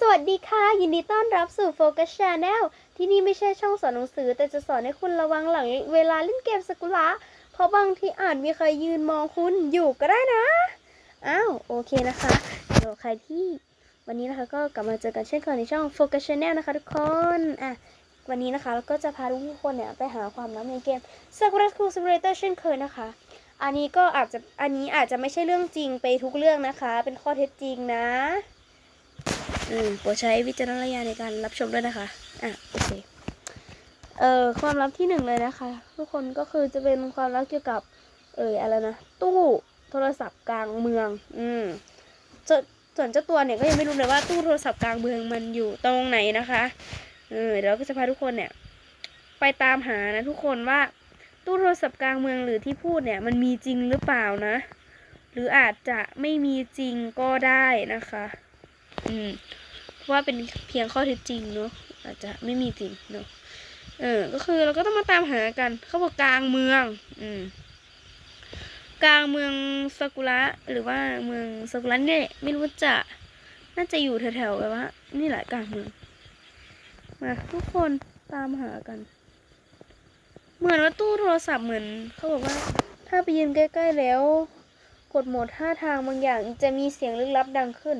สวัสดีค่ะ ยินดีต้อนรับสู่ Focus Channel ที่นี่ไม่ใช่ช่องสอนหนังสือ แต่จะสอนให้คุณระวังหลังเวลาเล่นเกมสกุละเพราะบางทีอาจมีใครยืนมองคุณอยู่ก็ได้นะ อ้าวโอเคนะคะสำหรับใครที่วันนี้นะคะก็กลับมาเจอกันเช่นเคยในช่อง Focus Channel นะคะทุกคนอะวันนี้นะคะเราก็จะพาทุกคนเนี่ยไปหาความลับในเกม Sakura School Simulator เช่นเคยนะคะ อันนี้ก็อาจจะอันนี้อาจจะไม่ใช่เรื่องจริงไปทุกเรื่องนะคะ เป็นข้อเท็จจริงนะ อืมโปรดใช้วิจารณญาณในการรับชมด้วยนะคะ อะโอเค เอ่อความลับที่หนึ่งเลยนะคะ ทุกคนก็คือจะเป็นความลับเกี่ยวกับ เอ่ยอะไรนะ ตู้โทรศัพท์กลางเมือง อืมส่วนส่วนเจ้าตัวเนี่ยก็ยังไม่รู้เลยว่าตู้โทรศัพท์กลางเมืองมันอยู่ตรงไหนนะคะเออเดี๋ยวเราก็จะพาทุกคนเนี่ย ไปตามหานะทุกคนว่าตู้โทรศัพท์กลางเมืองหรือที่พูดเนี่ย มันมีจริงหรือเปล่านะ หรืออาจจะไม่มีจริงก็ได้นะคะ อืม ว่าเป็นเพียงข้อเท็จจริงเนาะอาจจะไม่มีจริงเนาะเออ ก็คือเราก็ต้องมาตามหากัน เขาบอกกลางเมือง อืม กลางเมืองซากุระหรือว่าเมืองซากุระเนี่ยไม่รู้จะ น่าจะอยู่แถวๆแบบว่า นี่แหละกลางเมือง มาทุกคนตามหากัน เหมือนว่าตู้โทรศัพท์เหมือน เขาบอกว่า ถ้าไปยืนใกล้ ๆ แล้ว กดโหมดท่าทางบางอย่างจะมีเสียงลึกลับดังขึ้น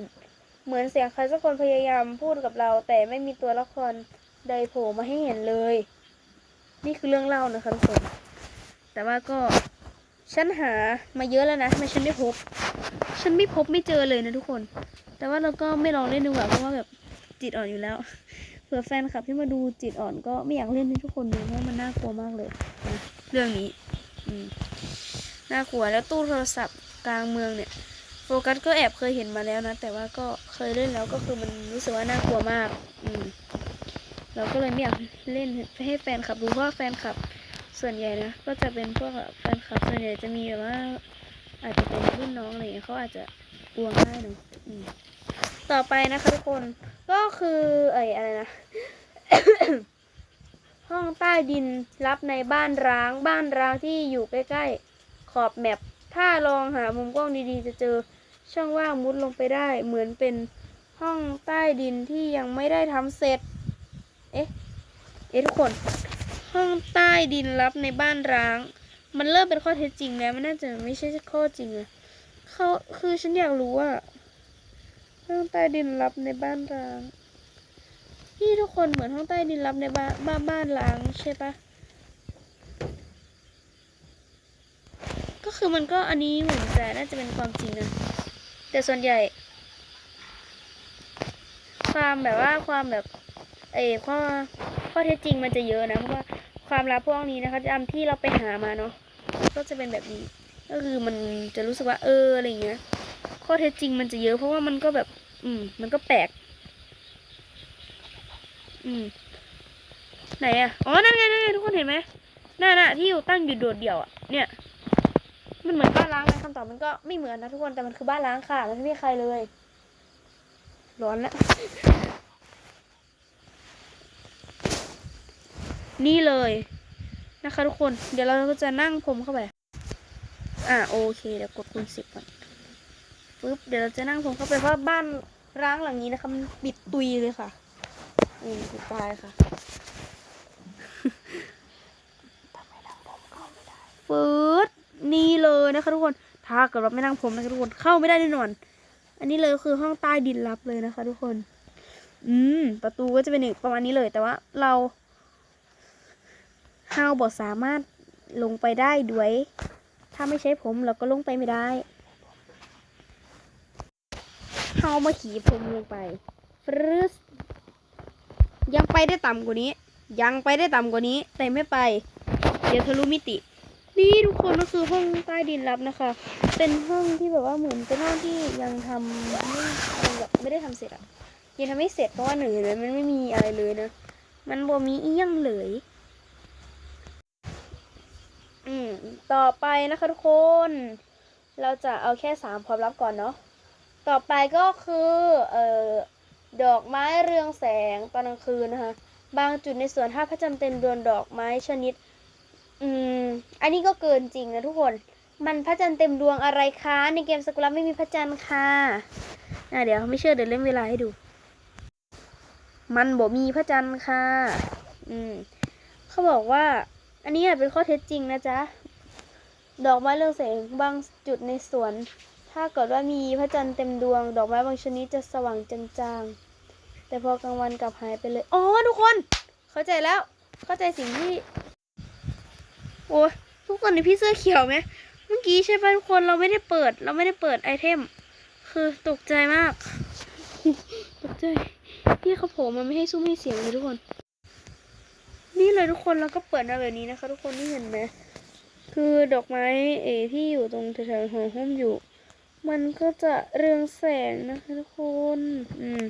เหมือนเสียงใครสักคนพยายามพูดกับเรา แต่ไม่มีตัวละครใดโผล่มาให้เห็นเลย นี่คือเรื่องเล่านะคะทุกคน แต่ว่าก็ฉันหามาเยอะแล้วนะทำไมฉันไม่พบ ฉันไม่พบไม่เจอเลยนะทุกคน แต่ว่าเราก็ไม่ลองเล่นดีกว่าเพราะว่าแบบจิตอ่อนอยู่แล้วเผื่อแฟนคลับที่มาดูจิตอ่อนก็ไม่อยากเล่นให้ทุกคนดูเพราะมันน่ากลัวมากเลยนะเรื่องนี้ อืมน่ากลัวแล้วตู้โทรศัพท์กลางเมืองเนี่ย โฟกัสก็แอบเคยเห็นมาแล้วนะ แต่ว่าก็เคยเล่นแล้วก็คือมันรู้สึกว่าน่ากลัวมาก อืม เราก็เลยไม่อยากเล่นให้แฟนคลับดูเพราะแฟนคลับส่วนใหญ่นะก็จะเป็นพวกแบบแฟนคลับส่วนใหญ่จะมีแบบว่า อาจจะเป็นรุ่นน้องอะไรอย่างเงี้ยเขาอาจจะกลัวง่ายหน่อยอืมต่อไปนะคะทุกคนก็คือเอ้ยอะไรนะห้องใต้ดินรับในบ้านร้างบ้านร้างที่อยู่ใกล้ๆขอบแมปถ้าลองหามุมกล้องดีๆ จะเจอ ช่องว่างมุดลงไปได้ เหมือนเป็นห้องใต้ดินที่ยังไม่ได้ทำเสร็จ เอ๊ะ เอ๊ะทุกคน ห้องใต้ดินรับในบ้านร้าง มันเริ่มเป็นข้อเท็จจริงแล้ว มันน่าจะไม่ใช่ข้อจริงอะเขาคือฉันอยากรู้ว่าห้องใต้ดินรับในบ้านร้างที่ทุกคนเหมือนห้องใต้ดินรับในบ้านบ้านบ้านล้างใช่ปะก็คือมันก็อันนี้เหมือนจะน่าจะเป็นความจริงนะ แต่ส่วนใหญ่ ความแบบว่าความแบบเอ้ข้อข้อเท็จจริงมันจะเยอะนะเพราะว่าความลับพวกนี้นะคะตามที่เราไปหามาเนาะก็จะเป็นแบบนี้ ก็คือมันจะรู้สึกว่าเอออะไรเงี้ย ข้อเท็จจริงมันจะเยอะเพราะว่ามันก็แบบ อืม มันก็แปลก อืม ไหนอะอ๋อนั่นไงนั่นไงทุกคนเห็นไหมหนั่นน่ะที่อยู่ตั้งอยู่โดดเดี่ยวอะเนี่ย มันเหมือนบ้านล้างไหมคำตอบมันก็ไม่เหมือนนะทุกคนแต่มันคือบ้านล้างค่ะมันไม่มีใครเลย ร้อนละนี่เลยนะคะ ทุกคน เดี๋ยวเราก็จะนั่งพรมเข้าไป อ่าโอเคเดี๋ยวกดคูณสิบก่อนปึ๊บเดี๋ยวเราจะนั่งพรมเข้าไปเพราะบ้านร้างหลังนี้นะคะมันปิดตุยเลยค่ะอืมปิดตายค่ะฟืด นี่เลยนะคะทุกคน ถ้าเกิดว่าไม่นั่งผมนะคะทุกคน เข้าไม่ได้แน่นอน อันนี้เลยคือห้องใต้ดินลับเลยนะคะ ทุกคน อืม ประตูก็จะเป็นอีกประมาณนี้เลย แต่ว่าเราเฮาบอกสามารถลงไปได้ด้วย ถ้าไม่ใช้ผมเราก็ลงไปไม่ได้เฮามาขี่ผมลงไปฟรึสยังไปได้ต่ำกว่านี้ ยังไปได้ต่ำกว่านี้ แต่ไม่ไป เดี๋ยวทะลุมิติ นี่ทุกคนก็คือห้องใต้ดินลับนะคะ เป็นห้องที่แบบว่าเหมือนเป็นห้องที่ยังทำไม่ยังแบบไม่ได้ทำเสร็จอะยังทำไม่เสร็จเพราะว่าหนึ่งเลยมันไม่มีอะไรเลยนะ มันบ่มีอีหยังเลย อืมต่อไปนะคะทุกคน เราจะเอาแค่สามความลับก่อนเนาะ ต่อไปก็คือ เอ่อ ดอกไม้เรืองแสงตอนกลางคืนนะคะ บางจุดในสวนท่าพระจันทร์เต็มดวงดอกไม้ชนิด อืม อันนี้ก็เกินจริงนะทุกคน มันพระจันทร์เต็มดวงอะไรคะ ในเกมสกุลไม่มีพระจันทร์ค่ะอะเดี๋ยวไม่เชื่อเดี๋ยวเล่นเวลาให้ดู มันบ่มีพระจันทร์ค่ะ อืม เขาบอกว่า อันนี้เป็นข้อเท็จจริงนะจ๊ะ ดอกไม้เรืองแสงบางจุดในสวน ถ้าเกิดว่ามีพระจันทร์เต็มดวง ดอกไม้บางชนิดจะสว่างจางๆ แต่พอกลางวันกลับหายไปเลย อ๋อทุกคน เข้าใจแล้ว เข้าใจสิ่งที่ อ้ทุกคนในพี่เสื้อเขียวไหมเมื่อกี้ใช่ป่ะทุกคนเราไม่ได้เปิด เราไม่ได้เปิดไอเทม คือตกใจมาก ตกใจพี่เขาโผล่มาไม่ให้ซุ้มให้เสียงเลยทุกคน นี่เลยทุกคนเราก็เปิดมาแบบนี้นะคะ ทุกคนนี่เห็นไหมคือดอกไม้เอที่อยู่ตรงแถวๆหัวห้อมอยู่ มันก็จะเรืองแสงนะคะทุกคนอืม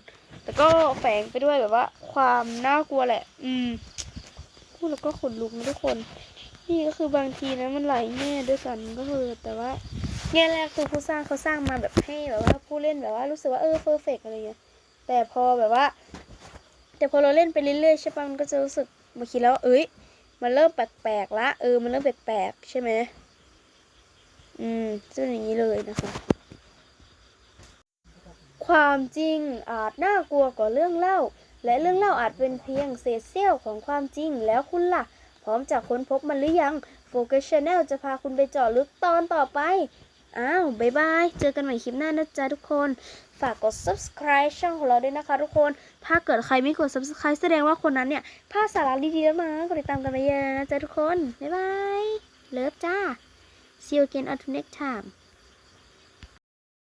แต่ก็แฝงไปด้วยแบบว่า ความน่ากลัวแหละ อืมพูดแล้วก็ขนลุกนะทุกคน นี่ก็คือบางทีนะมันไหลแง่ด้วยกันก็คือแต่ว่าแง่แรกคือผู้สร้างเขาสร้างมาแบบให้แบบว่าผู้เล่นแบบว่ารู้สึกว่าเออเพอร์เฟกอะไรเงี้ยแต่พอแบบว่า แต่พอเราเล่นไปเรื่อยๆใช่ปะมันก็จะรู้สึกมาคิดแล้วเอ้ยมันเริ่มแปลกๆละเออมันเริ่มแปลกๆใช่ไหมอืมจะเป็นอย่างนี้เลยนะคะ ความจริงอาจน่ากลัวกว่าเรื่องเล่า และเรื่องเล่าอาจเป็นเพียงเศษเสี้ยวของความจริงแล้วคุณล่ะ พร้อมจะค้นพบมันหรือยัง Focus Channel จะพาคุณไปเจาะลึกตอนต่อไป อ้าวบ๊ายบาย เจอกันใหม่คลิปหน้านะจ๊ะทุกคน ฝากกด subscribe ช่องของเราด้วยนะคะทุกคน ถ้าเกิดใครไม่กด subscribe แสดงว่าคนนั้นเนี่ยพลาดสาระดีๆแล้วนะกดติดตามกันไปเยอะนะจ๊ะทุกคน บ๊ายบาย เลิฟจ้า see you again at next time